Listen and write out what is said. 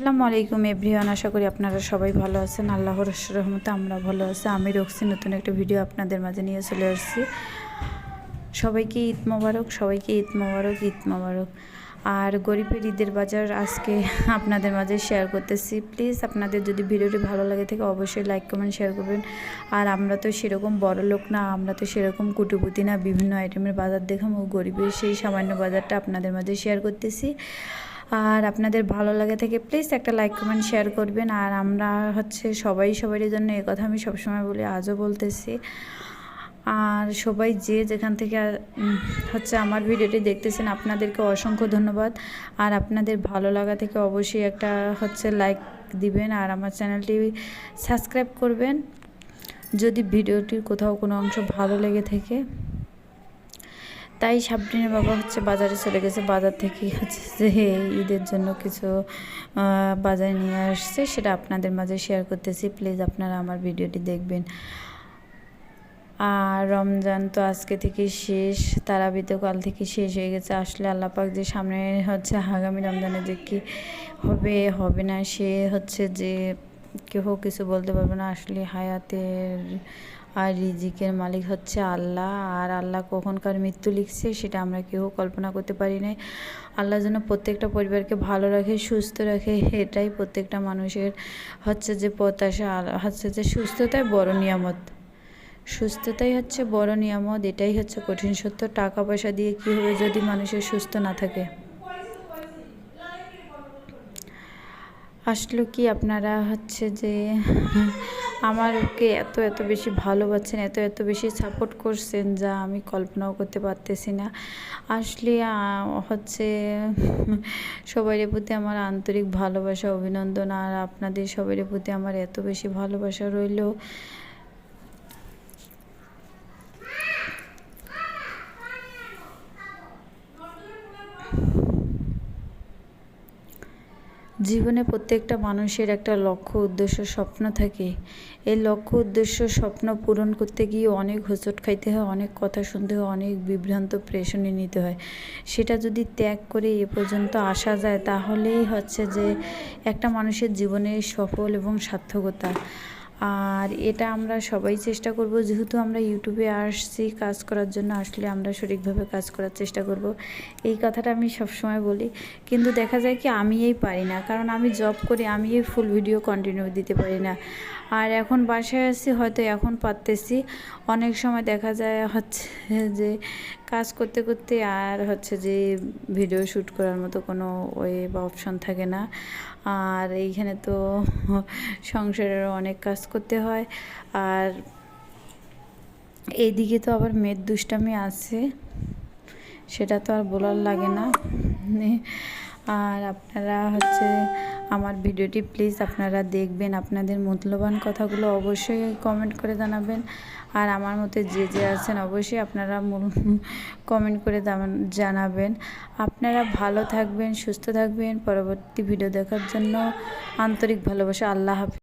আসসালামু আলাইকুম এভরিওয়ান, আশা করি আপনারা সবাই ভালো আছেন। আল্লাহর রহমতে আমরা ভালো আছি। আমি রক্সি, নতুন একটা ভিডিও আপনাদের মাঝে নিয়ে চলে আসছি। সবাইকে ঈদ মোবারক, সবাইকে ঈদ মোবারক ঈদ মোবারক। আর গরিবের ঈদের বাজার আজকে আপনাদের মাঝে শেয়ার করতেছি। প্লিজ আপনাদের যদি ভিডিওটি ভালো লাগে থাকে, অবশ্যই লাইক কমেন্ট শেয়ার করবেন। আর আমরা তো সেরকম বড় লোক না, আমরা তো সেরকম কুটুপুতি না, বিভিন্ন আইটেমের বাজার দেখাম ও গরিবের সেই সামান্য বাজারটা আপনাদের মাঝে শেয়ার করতেছি। আর আপনাদের ভালো লাগে থেকে প্লিজ একটা লাইক কমেন্ট শেয়ার করবেন। আর আমরা হচ্ছে সবাই সবারই জন্য এ কথা আমি সবসময় বলি, আজও বলতেছি। আর সবাই যে যেখান থেকে হচ্ছে আমার ভিডিওটি দেখতেছেন, আপনাদেরকে অসংখ্য ধন্যবাদ। আর আপনাদের ভালো লাগা থেকে অবশ্যই একটা হচ্ছে লাইক দিবেন, আর আমার চ্যানেলটি সাবস্ক্রাইব করবেন। যদি ভিডিওটির কোথাও কোনো অংশ ভালো লেগে থাকে তাই সাবরিনের বাবা হচ্ছে বাজারে চলে গেছে। বাজার থেকে হচ্ছে যে ঈদের জন্য কিছু বাজারে নিয়ে আসছে। সেটা আপনাদের মাঝে শেয়ার করতেছি। প্লিজ আপনারা আমার ভিডিওটি দেখবেন। আর রমজান তো আজকে থেকে শেষ তারাবি তো কাল থেকে শেষ হয়ে গেছে। আসলে আল্লাপাক যে সামনে হচ্ছে আগামী রমজানে যে কী হবে হবে না, সে হচ্ছে যে কেউ কিছু বলতে পারবে না। আসলে হায়াতের আর রিজিকের মালিক হচ্ছে আল্লাহ। আর আল্লাহ কখনকার মৃত্যু লিখছে, সেটা আমরা কেউ কল্পনা করতে পারি না আল্লাহ যেন প্রত্যেকটা পরিবারকে ভালো রাখে, সুস্থ রাখে, এটাই প্রত্যেকটা মানুষের হচ্ছে যে প্রত্যাশা। হচ্ছে যে সুস্থতাই বড় নিয়ামত। সুস্থতাই হচ্ছে বড় নিয়ামত, এটাই হচ্ছে কঠিন সত্য। টাকা পয়সা দিয়ে কী হবে যদি মানুষের সুস্থ না থাকে? আসলে কি আপনারা হচ্ছে যে আমার ওকে এত এত বেশি ভালোবাসছেন এত এত বেশি সাপোর্ট করছেন যা আমি কল্পনাও করতে পারতেছি না। আসলে হচ্ছে সবাইয়ের প্রতি আমার আন্তরিক ভালোবাসা, অভিনন্দন। আর আপনাদের সবাইয়ের প্রতি আমার এত বেশি ভালোবাসা রইল জীবনে প্রত্যেকটা মানুষের একটা লক্ষ্য, উদ্দেশ্য, স্বপ্ন থাকে। এই লক্ষ্য, উদ্দেশ্য, স্বপ্ন পূরণ করতে গিয়ে অনেক হোঁচট খাইতে হয়, অনেক কথা শুনতে হয়, অনেক বিভ্রান্ত প্রেশনে নিতে হয়। সেটা যদি ত্যাগ করে এ পর্যন্ত আসা যায়, তাহলেই হচ্ছে যে একটা মানুষের জীবনে সফল এবং সার্থকতা। আর এটা আমরা সবাই চেষ্টা করব, যেহেতু আমরা ইউটিউবে আসছি, কাজ করার জন্য আসলে আমরা সঠিকভাবে কাজ করার চেষ্টা করব। এই কথাটা আমি সবসময় বলি। কিন্তু দেখা যায় কি আমি এই পারি না, কারণ আমি জব করি আমি এই ফুল ভিডিও কন্টিনিউ দিতে পারি না। আর এখন বাসায় আছি, হয়তো এখন পারতেছি। অনেক সময় দেখা যায় হচ্ছে যে কাজ করতে করতে আর হচ্ছে যে ভিডিও শ্যুট করার মতো কোনো ওয়ে বা অপশন থাকে না। আর এইখানে তো সংসারেরও অনেক কাজ করতে হয়। আর এইদিকে তো আবার মেয়ের দুষ্টামি আছে, সেটা তো আর বলার লাগে না। আর আপনারা হচ্ছে আমার ভিডিওটি প্লিজ আপনারা দেখবেন, আপনাদের মূল্যবান কথাগুলো অবশ্যই কমেন্ট করে জানাবেন। আর আমার মতে যে যে আছেন অবশ্যই আপনারা কমেন্ট করে জানাবেন। আপনারা ভালো থাকবেন, সুস্থ থাকবেন। পরবর্তী ভিডিও দেখার জন্য আন্তরিক ভালোবাসা। আল্লাহ হাফিজ।